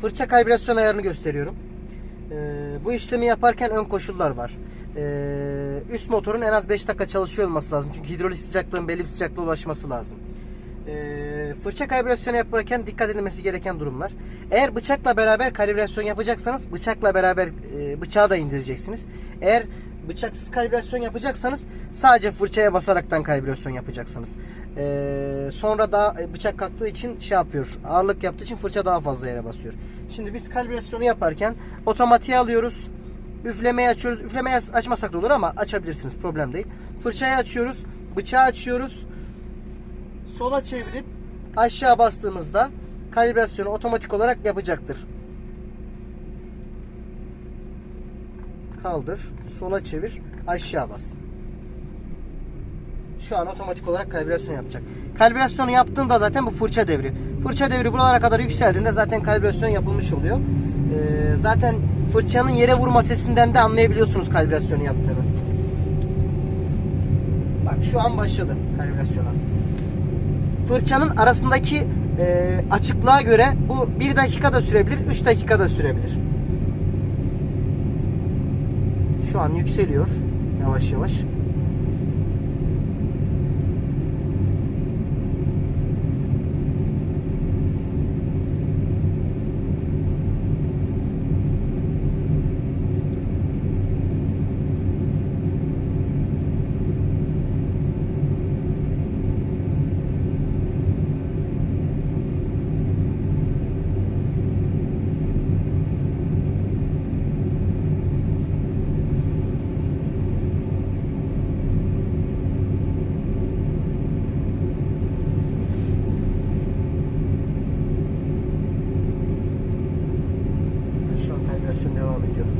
fırça kalibrasyon ayarını gösteriyorum. Ee, bu işlemi yaparken ön koşullar var. Ee, üst motorun en az 5 dakika çalışıyor olması lazım. Çünkü hidrolik sıcaklığın belli bir sıcaklığa ulaşması lazım. Ee, fırça kalibrasyonu yaparken dikkat edilmesi gereken durumlar. Eğer bıçakla beraber kalibrasyon yapacaksanız bıçakla beraber e, bıçağı da indireceksiniz. Eğer bıçaksız kalibrasyon yapacaksanız sadece fırçaya basaraktan kalibrasyon yapacaksınız. Ee, sonra da bıçak kalktığı için şey yapıyor. Ağırlık yaptığı için fırça daha fazla yere basıyor. Şimdi biz kalibrasyonu yaparken otomatiğe alıyoruz. Üflemeyi açıyoruz. Üflemeyi açmasak da olur ama açabilirsiniz. Problem değil. Fırçayı açıyoruz. Bıçağı açıyoruz sola çevirip aşağı bastığımızda kalibrasyonu otomatik olarak yapacaktır. Kaldır, sola çevir, aşağı bas. Şu an otomatik olarak kalibrasyon yapacak. Kalibrasyonu yaptığında zaten bu fırça devri. Fırça devri buralara kadar yükseldiğinde zaten kalibrasyon yapılmış oluyor. Ee, zaten fırçanın yere vurma sesinden de anlayabiliyorsunuz kalibrasyonu yaptığını. Bak şu an başladı kalibrasyona fırçanın arasındaki e, açıklığa göre bu 1 dakika da sürebilir, 3 dakika da sürebilir. Şu an yükseliyor yavaş yavaş. Şu an kalibrasyon devam ediyor.